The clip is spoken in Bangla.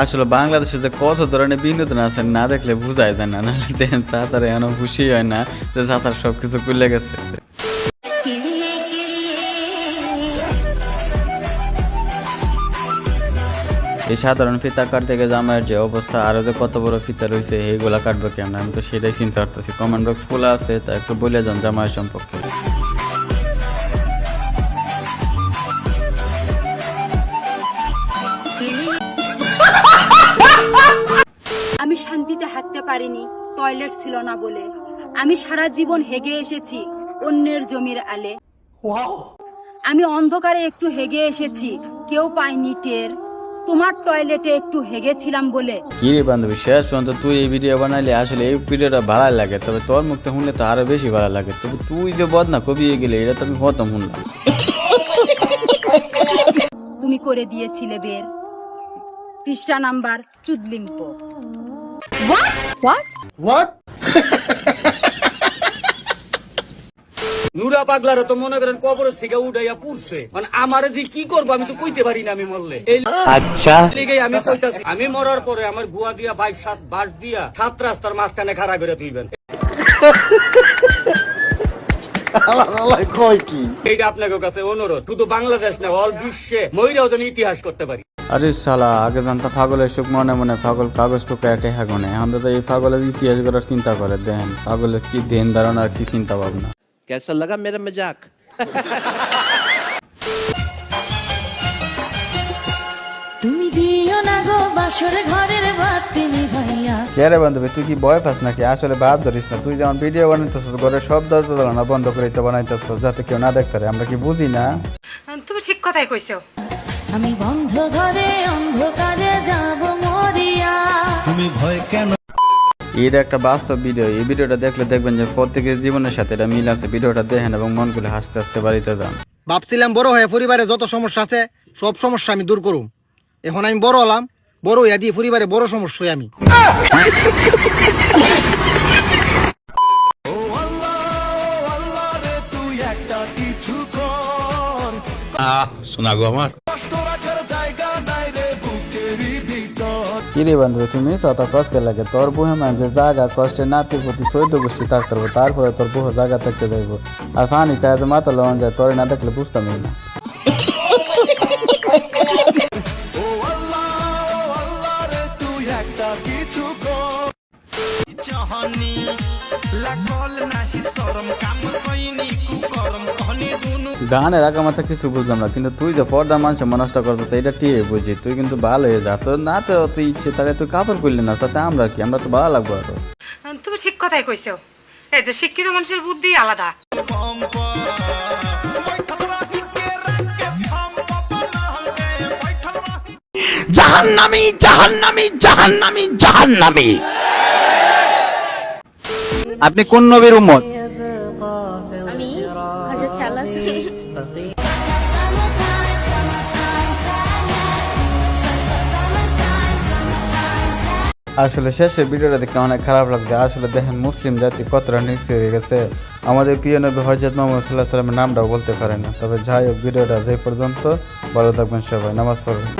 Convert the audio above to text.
আসলে বাংলাদেশে যে কত ধরনের বিনোদন আছে না দেখলে বুঝাই যায় না, নাহলে দেখেন চাচার এমন খুশি হয় না যে চাচার সব কিছু খুলে গেছে। এই সাধারণ ফিতা কাটতে গিয়ে জামাইয়ের যে অবস্থা, আরও যে কত বড় ফিতা রয়েছে, এইগুলা কাটবো কেমন আমি তো সেটাই চিন্তা করতেছি। কমেন্ট বক্স খোলা আছে, তা একটু বলে যান জামাইয়ের সম্পর্কে। শান্তিতে হাঁটতে পারিনি টয়লেট ছিল না বলে। আমি সারা জীবন হেগে এসেছি অন্যের জমির আলে। আমি অন্ধকারে একটু হেগে এসেছি কেউ পায়নি টের। তোমার টয়লেটে একটু হেগেছিলাম বলে। কি রে বান্ধবী শেষ পর্যন্ত তুই এই ভিডিও বানাইলে আসলে এই ভিডিওটা ভালো লাগে তবে তোর মুখটা শুনলে তো আরও বেশি ভালো লাগে। তবে তুই যে বদনা কবি গেলে এটা তো আমি হতাম শুনলাম। তুমি করে দিয়েছিলে বের। পৃষ্ঠা নাম্বার চুদলিঙ্ক নুরা পাগলারে তো মনে করেন কবরের থেকে উঠাইয়া পুড়ছে। মানে আমারে যে কি করব আমি তো কইতে পারি না আমি মরলে। আচ্ছা। আমি কইতাছি আমি মরার পরে আমার গুয়া দিয়া বাইক সাত বাস দিয়া সাত রাস্তার মাঝখানে খাড়া করে তুইবেন এইটা আপনাদের কাছে অনুরোধ শুধু বাংলাদেশ না অল বিশ্বে মহিলাও যেন ইতিহাস করতে পারি। আরে সালা আগে জানতাম ফাগলের সুখ মনে মনে ফাগল কাগজ টুকে একটা হাগনে। এখন তো এই ফাগলের ইতিহাস গড়ার চিন্তা করে দেন। ফাগলের কি দেন ধারণা আর কি চিন্তা ভাবনা? কেসা লাগা মেরে মজাক। তুমি দিও না গো বাসর ঘরের তুমি ভাইয়া। কে রে বান্ধবী তুই কি বয় পাস নাকি? আসলে ভাত ধরিস না। তুই যেমন ভিডিও বানাইতেছ ঘরে সব দরজা দরজা বন্ধ করে তো বানাইতেছ যাতে কেউ না দেখতে পারে। আমরা কি বুঝি না? তুমি ঠিক কথাই কইছো। আমি বন্ধ ঘরে অন্ধকারে যাব মরিয়া। তুমি ভয় কেন? এর একটা বাস্তব ভিডিও এই ভিডিওটা দেখলে দেখবেন যে প্রত্যেকের জীবনের সাথে এটা মিল আছে। ভিডিওটা দেখেন এবং মন করে হাসতে হাসতে বাড়িতে যান। ভাবছিলাম বড় হয়ে পরিবারে যত সমস্যা আছে সব সমস্যা আমি দূর করুম। এখন আমি বড় হলাম বড় হইয়া দিয়ে পরিবারে বড় সমস্যাই আমি। শোনা গো আমার। কি রে বান্ধবী তুমি শত কষ্ট লাগে তোর বুহে মান যে জায়গা কষ্টে নাতির প্রতি চৈদ্য গোষ্ঠী তাক করব তারপরে তোর বহু জায়গা থাকতে যাইবো কায় তো মাথা লওয়ান যায় তোরে না দেখলে বুঝতামই না গানের আগা মাথা কিছু বুঝলাম না কিন্তু তুই যে পর্দা মানুষ মনস্থ করতো তো এটা টিয়ে বুঝি তুই কিন্তু ভালো হয়ে যা তোর না তো তুই ইচ্ছে তাহলে তুই কাপড় করলি না তাতে আমরা কি? আমরা তো ভালো লাগবো আরও তুমি ঠিক কথাই কইছো। এই যে শিক্ষিত মানুষের বুদ্ধি আলাদা। জাহান্নামি জাহান্নামি জাহান্নামি জাহান্নামি। আপনি কোন নবীর উম্মত? আমি? হযরত সাল্লাল্লাহু আসলে শেষে ভিডিওটা দেখে অনেক খারাপ লাগছে। আসলে দেখেন মুসলিম জাতি কতটা নিচে হয়ে গেছে। আমাদের প্রিয় নবী হজরত মোহাম্মদ সাল্লাহ সাল্লামের নামটাও বলতে পারে না। তবে যাই হোক ভিডিওটা যে পর্যন্ত ভালো থাকবেন সবাই। নামাজ পড়বেন